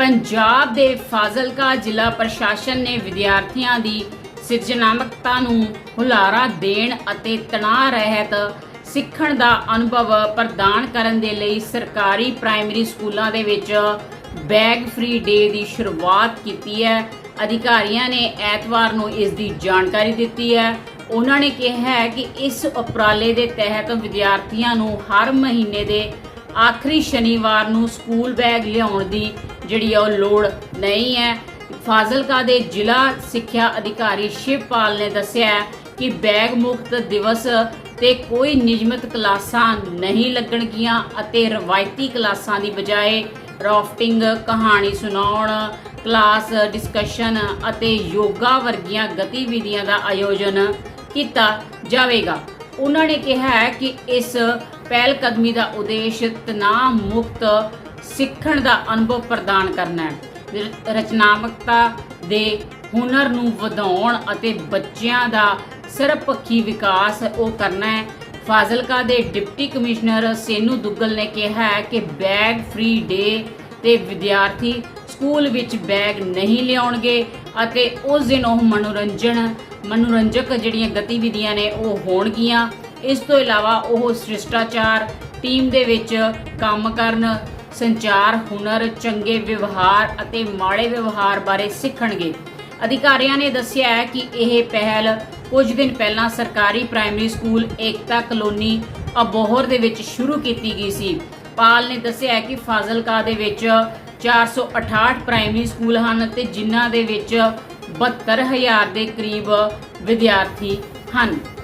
ਪੰਜਾਬ ਦੇ ਫਾਜ਼ਿਲਕਾ ਜ਼ਿਲ੍ਹਾ ਪ੍ਰਸ਼ਾਸਨ ਨੇ ਵਿਦਿਆਰਥੀਆਂ ਦੀ ਸਿਰਜਣਾਤਮਕਤਾ ਨੂੰ ਹੁਲਾਰਾ ਦੇਣ ਅਤੇ ਤਣਾਅ ਰਹਿਤ ਸਿੱਖਣ ਦਾ ਅਨੁਭਵ ਪ੍ਰਦਾਨ ਕਰਨ ਦੇ ਲਈ ਸਰਕਾਰੀ ਪ੍ਰਾਇਮਰੀ ਸਕੂਲਾਂ ਦੇ ਵਿੱਚ ਬੈਗ ਫ੍ਰੀ ਡੇ ਦੀ ਸ਼ੁਰੂਆਤ ਕੀਤੀ ਹੈ। ਅਧਿਕਾਰੀਆਂ ਨੇ ਐਤਵਾਰ ਨੂੰ ਇਸ ਦੀ ਜਾਣਕਾਰੀ ਦਿੱਤੀ ਹੈ। ਉਹਨਾਂ ਨੇ ਕਿਹਾ ਹੈ ਕਿ ਇਸ ਉਪਰਾਲੇ ਦੇ ਤਹਿਤ ਵਿਦਿਆਰਥੀਆਂ ਨੂੰ ਹਰ ਮਹੀਨੇ ਦੇ ਆਖਰੀ ਸ਼ਨੀਵਾਰ ਨੂੰ ਸਕੂਲ ਬੈਗ ਲਿਆਉਣ ਦੀ ਜਿਹੜੀ ਆ ਉਹ ਲੋੜ ਨਹੀਂ ਹੈ। ਫਾਜ਼ਿਲਕਾ ਦੇ ਜ਼ਿਲ੍ਹਾ ਸਿੱਖਿਆ ਅਧਿਕਾਰੀ ਸ਼ਿਵਪਾਲ ਨੇ ਦੱਸਿਆ ਕਿ ਬੈਗ ਮੁਕਤ ਦਿਵਸ ਤੇ ਕੋਈ ਨਿਯਮਿਤ ਕਲਾਸਾਂ ਨਹੀਂ ਲੱਗਣਗੀਆਂ ਅਤੇ ਰਵਾਇਤੀ ਕਲਾਸਾਂ ਦੀ ਬਜਾਏ ਰਾਫਟਿੰਗ, ਕਹਾਣੀ ਸੁਣਾਉਣ, ਕਲਾਸ ਡਿਸਕਸ਼ਨ ਅਤੇ ਯੋਗਾ ਵਰਗੀਆਂ ਗਤੀਵਿਧੀਆਂ ਦਾ ਆਯੋਜਨ ਕੀਤਾ ਜਾਵੇਗਾ। ਉਹਨਾਂ ਨੇ ਕਿਹਾ ਹੈ ਕਿ ਇਸ ਪਹਿਲ ਕਦਮੀ ਦਾ ਉਦੇਸ਼ ਤਣਾਅ ਮੁਕਤ ਸਿੱਖਣ ਦਾ ਅਨੁਭਵ ਪ੍ਰਦਾਨ ਕਰਨਾ ਹੈ। ਰਚਨਾਤਮਕਤਾ ਦੇ ਹੁਨਰ ਨੂੰ ਵਧਾਉਣ ਅਤੇ ਬੱਚਿਆਂ ਦਾ ਸਰਬਪੱਖੀ ਵਿਕਾਸ ਉਹ ਕਰਨਾ ਹੈ। ਫਾਜ਼ਿਲਕਾ ਦੇ ਡਿਪਟੀ ਕਮਿਸ਼ਨਰ ਸੇਨੂ ਦੁੱਗਲ ਨੇ ਕਿਹਾ ਹੈ ਕਿ ਬੈਗ ਫ੍ਰੀ ਡੇ ਤੇ ਵਿਦਿਆਰਥੀ ਸਕੂਲ ਵਿੱਚ ਬੈਗ ਨਹੀਂ ਲਿਆਉਣਗੇ ਅਤੇ ਉਸ ਦਿਨ ਉਹ ਮਨੋਰੰਜਨ, ਮਨੋਰੰਜਕ ਜਿਹੜੀਆਂ ਗਤੀਵਿਧੀਆਂ ਨੇ ਉਹ ਹੋਣਗੀਆਂ। ਇਸ ਤੋਂ ਇਲਾਵਾ ਉਹ ਸ਼ਿਸ਼ਟਾਚਾਰ ਟੀਮ ਦੇ ਵਿੱਚ ਕੰਮ ਕਰਨ ਸੰਚਾਰ, ਹੁਨਰ, ਚੰਗੇ ਵਿਵਹਾਰ ਅਤੇ ਮਾੜੇ ਵਿਵਹਾਰ ਬਾਰੇ ਸਿੱਖਣਗੇ। ਅਧਿਕਾਰੀਆਂ ਨੇ ਦੱਸਿਆ ਹੈ ਕਿ ਇਹ ਪਹਿਲ ਕੁਝ ਦਿਨ ਪਹਿਲਾਂ ਸਰਕਾਰੀ primary school Ekta colony Abohar ਦੇ ਵਿੱਚ ਸ਼ੁਰੂ ਕੀਤੀ ਗਈ ਸੀ। ਪਾਲ ਨੇ ਦੱਸਿਆ ਕਿ ਫਾਜ਼ਿਲਕਾ ਦੇ ਵਿੱਚ 468 ਪ੍ਰਾਇਮਰੀ ਸਕੂਲ ਹਨ ਤੇ ਜਿਨ੍ਹਾਂ ਦੇ ਵਿੱਚ 72000 ਦੇ ਕਰੀਬ ਵਿਦਿਆਰਥੀ ਹਨ।